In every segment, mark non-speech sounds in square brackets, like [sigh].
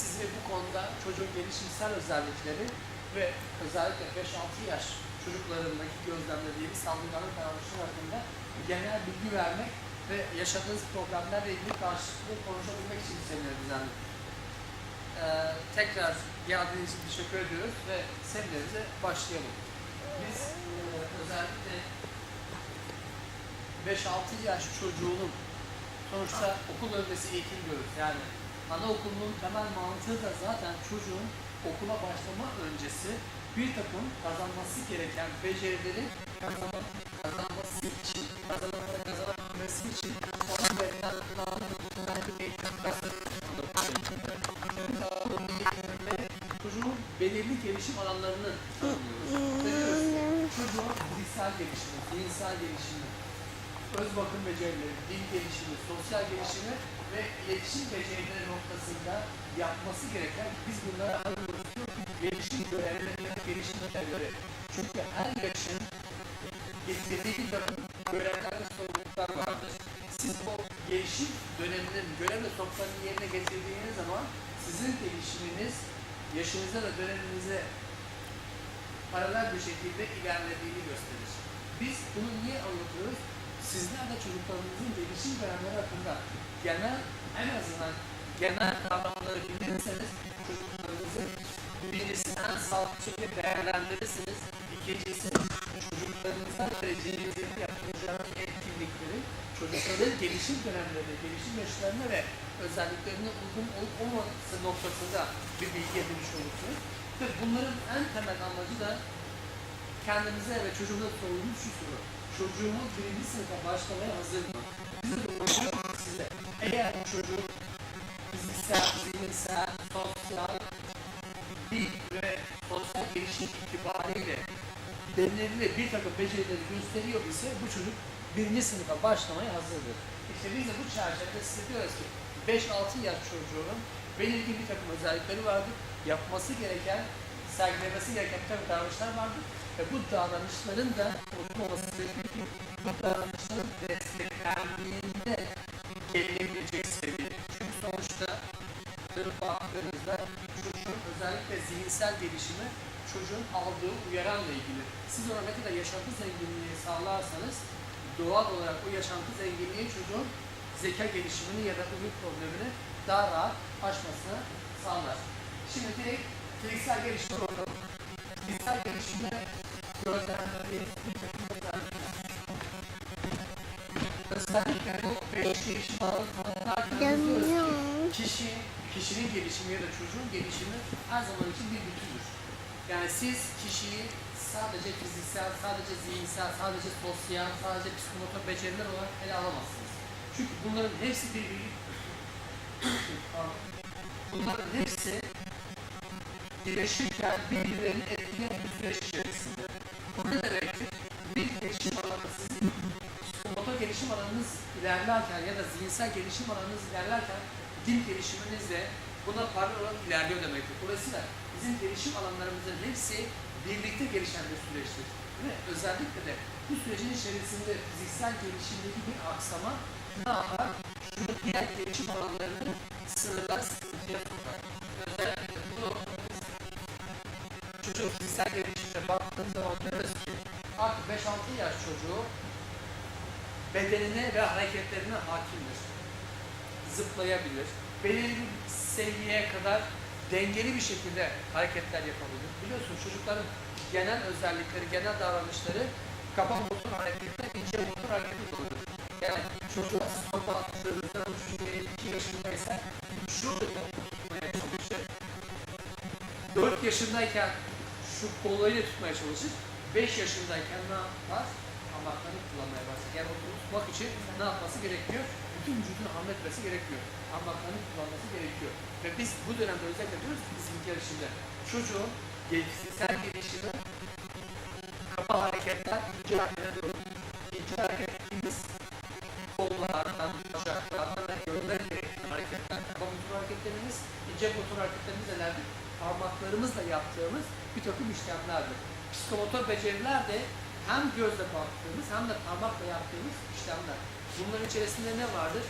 sizi bu konuda çocuğun gelişimsel özellikleri ve özellikle 5-6 yaş çocuklarındaki gözlemlediğimiz saldırganlık davranışları hakkında genel bilgi vermek ve yaşadığınız problemlerle ilgili karşılıklı konuşabilmek için seminer düzenledik. Ee, tekrar geldiğiniz için teşekkür ediyoruz ve seminerimize başlayalım. Biz e, özellikle 5-6 yaş çocuğunun sonuçta okul öncesi eğitim diyoruz. Yani anaokulunun temel mantığı da zaten çocuğun okula başlama öncesi bir takım kazanması gereken becerileri kazan- kazanması için, kazanması, kazanabilmesi için ona verilen çocuğun belirli gelişim alanlarını tanımlıyoruz. Çocuğun fiziksel gelişimi, zihinsel gelişimi, öz bakım becerileri, dil gelişimi, sosyal gelişimi ve iletişim becerileri noktasında yapması gereken biz bunlara arıyoruz gelişim görevleri, gelişim görevleri. Çünkü her yaşın getirdiği takım görevler ve sorumluluklar vardır. Siz bu gelişim döneminin görev ve sorumluluklarını yerine getirdiğiniz zaman sizin gelişiminiz yaşınıza ve döneminize paralel bir şekilde ilerlediğini gösterir. Biz bunu niye anlatıyoruz? Sizler de çocuklarınızın gelişim dönemleri hakkında genel, en azından genel kavramları bilirseniz çocuklarınızı birincisi en sağlıklı şekilde değerlendirirsiniz. İkincisi çocuklarınıza vereceğiniz yapacağınız etkinlikleri çocukların gelişim dönemlerine, gelişim yaşlarına ve özelliklerine uygun olup olmaması noktasında bir bilgi edinmiş olursunuz. Ve bunların en temel amacı da kendinize ve çocuğunuza sorduğunuz şu soru. Çocuğumuz birinci sınıfa başlamaya hazır mı? Sorduğunuz size. Eğer çocuk fiziksel, zihinsel, sosyal, dil ve sosyal gelişim itibariyle belirli bir takım becerileri gösteriyor ise bu çocuk birinci sınıfa başlamaya hazırdır. İşte biz de bu çerçevede size diyoruz ki 5-6 yaş çocuğunun belirli bir takım özellikleri vardır. Yapması gereken, sergilemesi gereken takım davranışlar vardır. Ve bu davranışların da ki bu davranışların desteklendiğinde gelebilecek seviye. Çünkü sonuçta dönüp baktığınızda çocuğun özellikle zihinsel gelişimi çocuğun aldığı uyaranla ilgili. Siz ona ne kadar yaşantı zenginliği sağlarsanız doğal olarak o yaşantı zenginliği çocuğun zeka gelişimini ya da uyum problemini daha rahat aşmasını sağlar. Şimdi direkt fiziksel gelişime bakalım. Fiziksel gelişime özellikler. Özellikle bu 5 gelişim alanı kişi, kişinin gelişimi ya da çocuğun gelişimi her zaman için bir bütündür. Yani siz kişiyi sadece fiziksel, sadece zihinsel, sadece sosyal, sadece psikomotor beceriler olarak ele alamazsınız. Çünkü bunların hepsi birbiri bunların hepsi birleşirken birbirlerini etkileyen bir süreç içerisinde. Bu ne demektir? Bir gelişim alanı sizin psikomotor gelişim alanınız ilerlerken ya da zihinsel gelişim alanınız ilerlerken dil gelişiminiz de buna paralel olarak ilerliyor demektir. Dolayısıyla bizim gelişim alanlarımızın hepsi birlikte gelişen bir süreçtir. Ve özellikle de bu sürecin içerisinde fiziksel gelişimdeki bir aksama ne yapar? Şu diğer gelişim alanlarını sınırlar, fiziksel gelişimine baktığımız zaman diyoruz ki artık 5-6 yaş çocuğu bedenine ve hareketlerine hakimdir. Zıplayabilir. Belirli seviyeye kadar dengeli bir şekilde hareketler yapabilir. Biliyorsun çocukların genel özellikleri, genel davranışları kafa motor hareketler, ince motor hareketler olur. Yani çocuğa sopa attığınızda bu çocuk 2 yaşındaysa şurada tutmaya çalışır. 4 yaşındayken şu kollarıyla tutmaya çalışır. 5 yaşındayken ne yapar? Parmaklarını kullanmaya başlar. Yani onu tutmak için ne yapması gerekiyor? Bütün vücudunu hamletmesi gerekiyor. Parmaklarını kullanması gerekiyor. Ve biz bu dönemde özellikle diyoruz ki bizim gelişimde çocuğun fiziksel gelişimi kaba hareketler, ince hareketler. İnce hareketimiz kollardan, bacaklardan ve gövdeyle hareketler, motor hareketlerimiz, ince motor hareketlerimiz nelerdir? Parmaklarımızla yaptığımız bir takım işlemlerdir. Psikomotor beceriler de hem gözle baktığımız hem de parmakla yaptığımız işlemler. Bunların içerisinde ne vardır?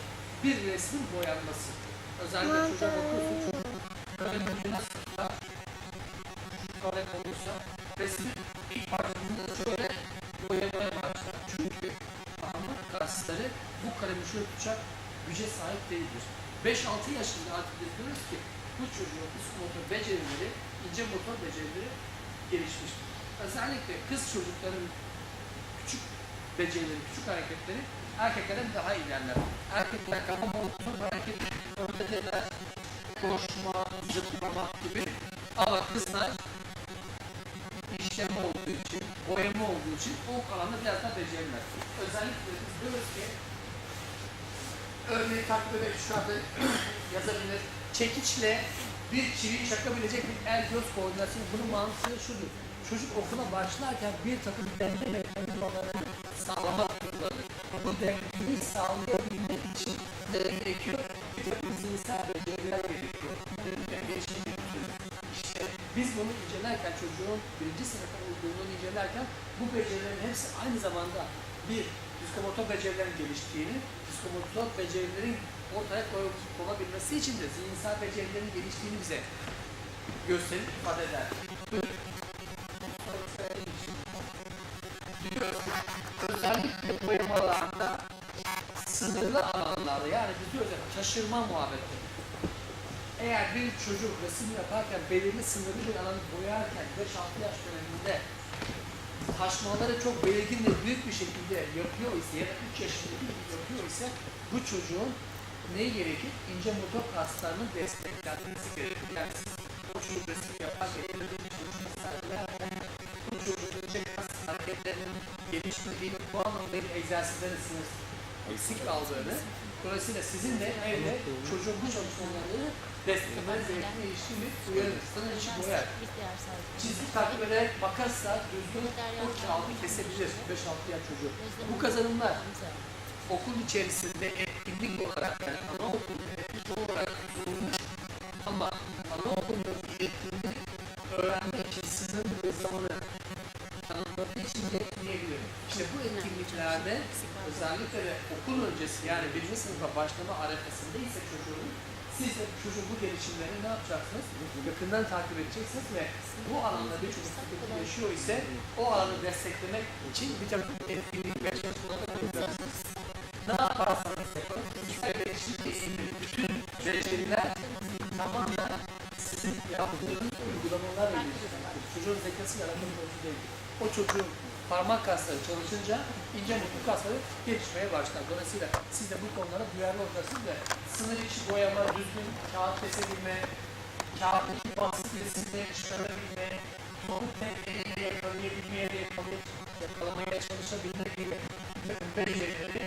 Bir resmin boyanması. Özellikle çocuğa bakıyorsun, çocuk öğrenimini nasıl? Örnek olursa resmi ilk başladığında şöyle boyamaya başlar. Çünkü parmak kasları bu kalemi şöyle tutacak güce sahip değildir. 5-6 yaşında artık biz diyoruz ki bu çocuğun psikomotor becerileri, ince motor becerileri gelişmiştir. Özellikle kız çocukların küçük becerileri, küçük hareketleri erkeklerden daha ilerler. Erkekler kafa motor hareketi örneğler, koşma, zıplamak gibi ama kızlar işleme olduğu için, boyama olduğu için o alanda biraz daha beceriler. Özellikle biz diyoruz ki örneği takip ederek şu anda [clears throat] yazabilir. Çekiçle bir çivi çakabilecek bir el göz koordinasyonu. Bunun mantığı şudur. Çocuk okula başlarken bir takım denge mekanizmalarını sağlamak zorundadır. Bu dengeyi sağlayabilmek için gerekiyor? Bir takım zihinsel beceriler gerekiyor. İşte biz bunu incelerken çocuğun birinci sınıfta olduğunu incelerken bu becerilerin hepsi aynı zamanda bir psikomotor becerilerin geliştiğini, psikomotor becerilerin ortaya konabilmesi için de zihinsel becerilerin geliştiğini bize gösterir, ifade eder. Özellikle boyamalarda sınırlı alanlarda yani biz diyoruz ya taşırma muhabbeti. Eğer bir çocuk resim yaparken belirli sınırlı bir alanı boyarken 5-6 yaş döneminde taşmaları çok belirgin ve büyük bir şekilde yapıyor ise ya da 3 yaşındaki gibi yapıyor ise bu çocuğun ne gerekir? İnce motor kaslarının desteklenmesi gerekir. Yani o çocuk resim yaparken bu çocuğun ince kas hareketlerinin gelişmediğini bu anlamda bir egzersizlerin sınır eksik kaldığını dolayısıyla sizin de evde çocuğun bu çalışmalarını desteklemeniz gerektiğine ilişkin bir uyarı, sınır içi boyar. Çizgi takip ederek makasla düzgün o kağıdı kesebilir 5-6 yaş çocuğu. Bu kazanımlar okul içerisinde etkinlik olarak yani anaokulu etkinlik olarak sunulmuş ama anaokulunun etkinlik öğrenmek için sınırlı bir zamanı tanımladığı için yetmeyebilir. İşte bu etkinliklerde özellikle de okul öncesi yani birinci sınıfa başlama arefesinde ise çocuğun siz de çocuğun bu gelişimlerini ne yapacaksınız? Yakından takip edeceksiniz ve bu alanda bir çocuk sıkıntı yaşıyor ise o alanı desteklemek için bir takım etkinlik ve çalışmalar yapacaksınız. Ne yaparsanız yapın, ilgili bütün beceriler tamamen sizin yaptığınız uygulamalarla ilgili. Çocuğun zekası yaratım konusu değil. O çocuğun parmak kasları çalışınca ince mutlu kasları gelişmeye başlar. Dolayısıyla siz de bu konulara duyarlı olacaksınız ve sınır içi boyama, düzgün kağıt kesebilme, kağıt içi basit resimde çıkarabilme, somut tekniğiyle yakalayabilmeye yakalamaya çalışabilme gibi becerileri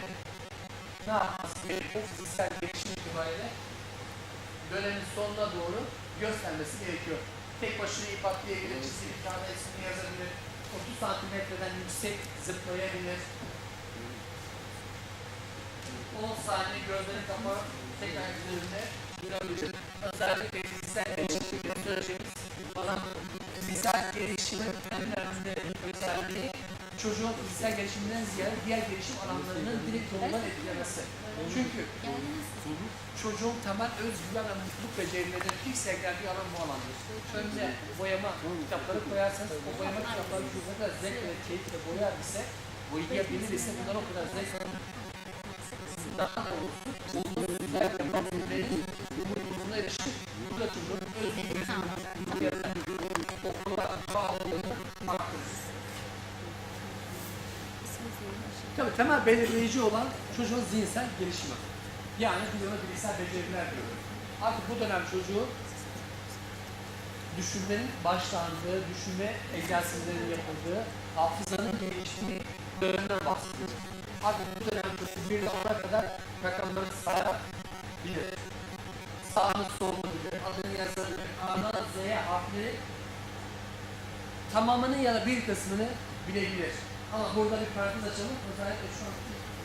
yapması gerekiyor? Fiziksel gelişim itibariyle dönemin sonuna doğru göstermesi gerekiyor. Tek başına ip atlayabilir, çizgi kağıda ismini yazabilir, 30 santimetreden yüksek zıplayabilir. 10 saniye gözlerini kapağı tekrar üzerinde durabilir. Özellikle fiziksel gelişimde söyleyeceğimiz falan fiziksel gelişimin en önemli özelliği çocuğun fiziksel gelişiminden ziyade diğer gelişim alanlarının direkt doğrudan etkilemesi. Çünkü çocuğun temel özgüven ve mutluluk becerilerinin ilk sergilendiği alan bu alandır. Önüne boyama kitapları koyarsanız o boyama kitapları şu kadar zevk ve keyifle boyar ise boyayabilir ise bunlar o kadar zevk daha doğrusu mutluluğuna erişir. Bu da çocuğun okula bağlılığını arttırır. Tabii temel belirleyici olan çocuğun zihinsel gelişimi. Yani biz ona bilişsel beceriler diyoruz. Artık bu dönem çocuğu düşünmenin başlandığı, düşünme egzersizlerinin yapıldığı, hafızanın geliştiği dönemden bahsediyoruz. Artık bu dönem çocuğu bir ona kadar rakamları sayabilir. Sağını solunu bilir, adını yazabilir, A'dan Z'ye harfleri tamamını ya da bir kısmını bilebilir. Ama burada bir parantez açalım. Özellikle şu an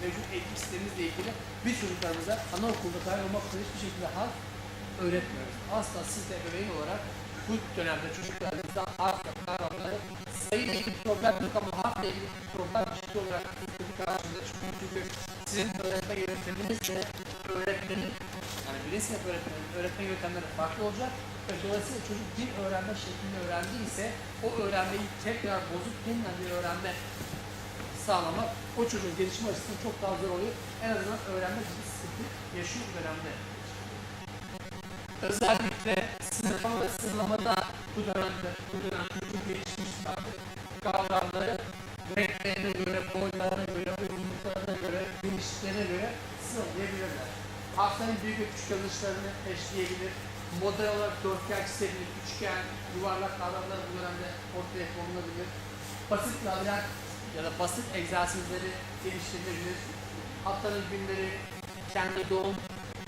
mevcut eğitim sistemimizle ilgili biz çocuklarımıza anaokulunda dahil olmak üzere hiçbir şekilde harf öğretmiyoruz. Asla siz de ebeveyn olarak bu dönemde çocuklarınızda harf kavramları sayıyla ilgili problem yok ama harfle ilgili bir problem ciddi olarak bir karşınıza çıkıyor. Çünkü sizin öğretme yönteminiz de öğretmenin Yani sınıf öğretmenin öğretme yöntemleri farklı olacak dolayısıyla çocuk bir öğrenme şeklinde öğrendiyse o öğrenmeyi tekrar bozuk yeniden bir öğrenme sağlamak o çocuğun gelişim açısından çok daha zor oluyor. En azından öğrenme ciddi sıkıntı yaşıyor bu dönemde. Özellikle sınıflama ve sınırlamada bu dönemde, bu dönem çocuğun gelişmiş kavramları renklerine göre, boylarına göre, uzunluklarına göre, genişliklerine göre sınırlayabilirler. Haftanın büyük ve küçük yazışlarını eşleyebilir. Model olarak dörtgen çizebilir, üçgen, yuvarlak kavramlar bu dönemde ortaya konulabilir. Basit labirent ya da basit egzersizleri geliştirilebilir. Haftanın günleri kendi doğum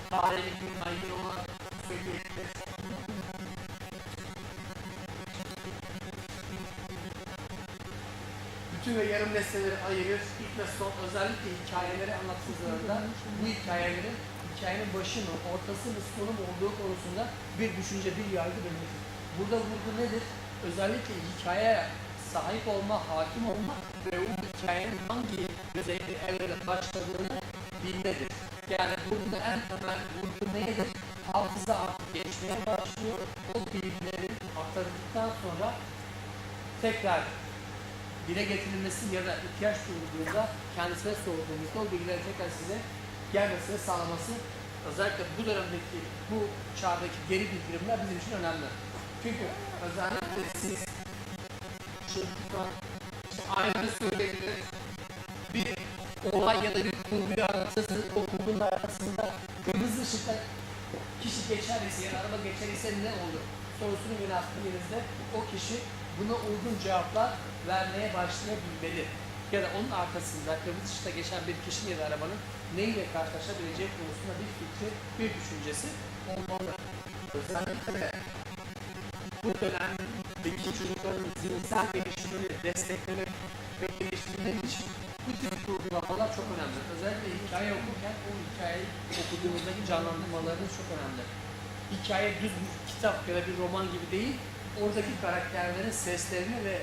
tarihli gün ayı olarak söyleyebilir. bütün ve yarım nesneleri ayırır. İlk ve son özellikle hikayeleri anlatıldığında bu hikayelerin hikayenin başı mı, ortası mı, sonu mu olduğu konusunda bir düşünce, bir yargı belirtir. Burada vurgu nedir? Özellikle hikayeye sahip olma, hakim olma ve o hikayenin hangi düzeyde evrede başladığını bilmedir. Yani burada en temel vurgu nedir? Hafıza artık geçmeye başlıyor. O bilgileri aktarıldıktan sonra tekrar dile getirilmesi ya da ihtiyaç duyulduğunda kendisine sorduğumuzda o bilgileri tekrar size gelmesini sağlaması özellikle bu dönemdeki bu çağdaki geri bildirimler bizim için önemli. Çünkü özellikle siz çocuklar işte aynı söyleyebilir bir olay ya da bir kurguyu anlatırsınız o kurgunun arasında kırmızı ışıkta kişi geçer ise ya araba geçer ise ne olur sorusunu yönelttiğinizde o kişi buna uygun cevaplar vermeye başlayabilmeli. Ya da onun arkasında kırmızı ışıkta geçen bir kişinin ya da arabanın neyle karşılaşabileceği konusunda bir fikri, bir düşüncesi olmalı. Özellikle bu dönemdeki çocukların zihinsel gelişimini desteklemek ve geliştirmek için bu tip uygulamalar çok önemli. Özellikle hikaye okurken o hikayeyi okuduğumuzdaki canlandırmalarınız çok önemli. Hikaye düz bir kitap ya da bir roman gibi değil, oradaki karakterlerin seslerini ve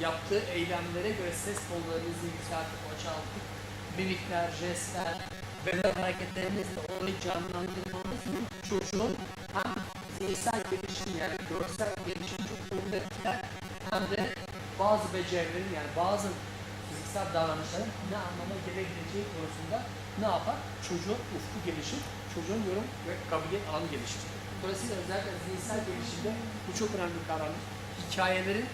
yaptığı eylemlere göre ses tonlarınızı yükseltip alçaltıp mimikler, jestler, beden hareketlerinizle orayı canlandırmanız çocuğun hem zihinsel gelişim yani görsel gelişim çok olumlu etkiler hem de bazı becerilerin yani bazı fiziksel davranışların ne anlama gelebileceği konusunda ne yapar? Çocuğun ufku gelişir, çocuğun yorum ve kabiliyet alanı gelişir. Dolayısıyla özellikle zihinsel gelişimde bu çok önemli bir kavramdır. Hikayelerin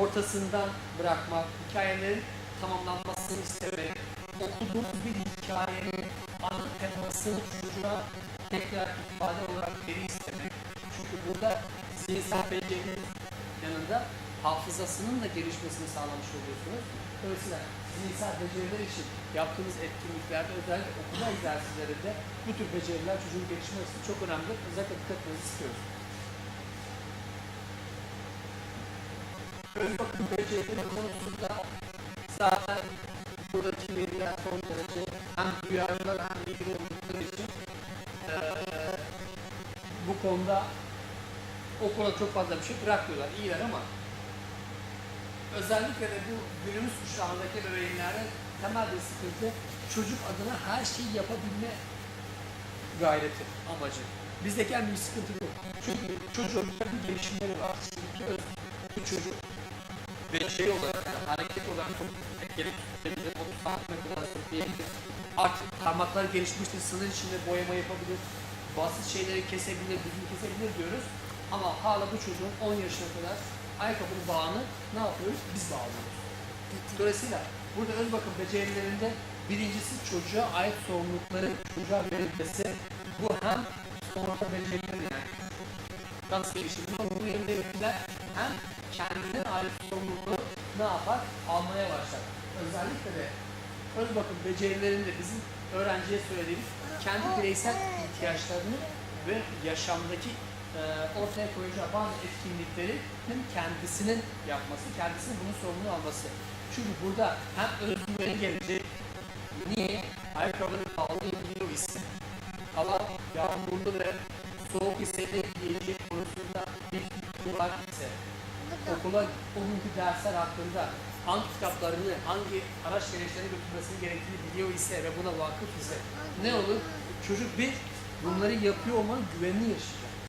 ortasından bırakmak, hikayelerin tamamlanmasını istemek, okuduğunuz bir hikayenin ana temasını çocuğa tekrar ifade olarak geri istemek. Çünkü burada zihinsel becerinin yanında hafızasının da gelişmesini sağlamış oluyorsunuz. Dolayısıyla zihinsel beceriler için yaptığınız etkinliklerde özellikle okuma egzersizlerinde bu tür beceriler çocuğun açısından çok önemlidir. Özellikle dikkat etmenizi istiyoruz. Öz bakım becerileri konusunda zaten derece hem duyarlılar hem ilgili oldukları için eee, bu konuda okula çok fazla bir şey bırakmıyorlar. İyiler ama özellikle de bu günümüz kuşağındaki ebeveynlerin temel bir sıkıntı çocuk adına her şeyi yapabilme gayreti, amacı. Bizdeki en büyük sıkıntı bu. Çünkü çocuğun bir gelişimleri var. Çünkü çocuk beceri olarak, yani hareket olarak çok tutabilir, 30 santim kadar sırtlayabilir. Artık parmaklar gelişmiştir, sınır içinde boyama yapabilir, basit şeyleri kesebilir, düzgün kesebilir diyoruz. Ama hala bu çocuğun 10 yaşına kadar ayakkabının bağını ne yapıyoruz? Biz bağlıyoruz. Dolayısıyla burada öz bakım becerilerinde birincisi çocuğa ait sorumlulukları çocuğa verilmesi. Bu hem sonraki becerileri yani dans gelişimi bu yerinde hem kendine ait sorumluluğu ne yapar? Almaya başlar. Özellikle de öz bakım becerilerinde bizim öğrenciye söylediğimiz kendi bireysel ihtiyaçlarını ve yaşamdaki e, ortaya koyacağı bazı etkinlikleri hem kendisinin yapması, kendisinin bunun sorumluluğu alması. Çünkü burada hem özgüveni gelecek, niye? Ayakkabının pahalı biliyor ise, hava yağmurlu ve soğuk ise de giyecek konusunda bir fikri var ise, okula o günkü dersler hakkında hangi kitaplarını, hangi araç gereçlerini götürmesini gerektiğini biliyor ise ve buna vakıf ise ne olur? Çocuk bir Bunları yapıyor olman güvenli yaşıyor.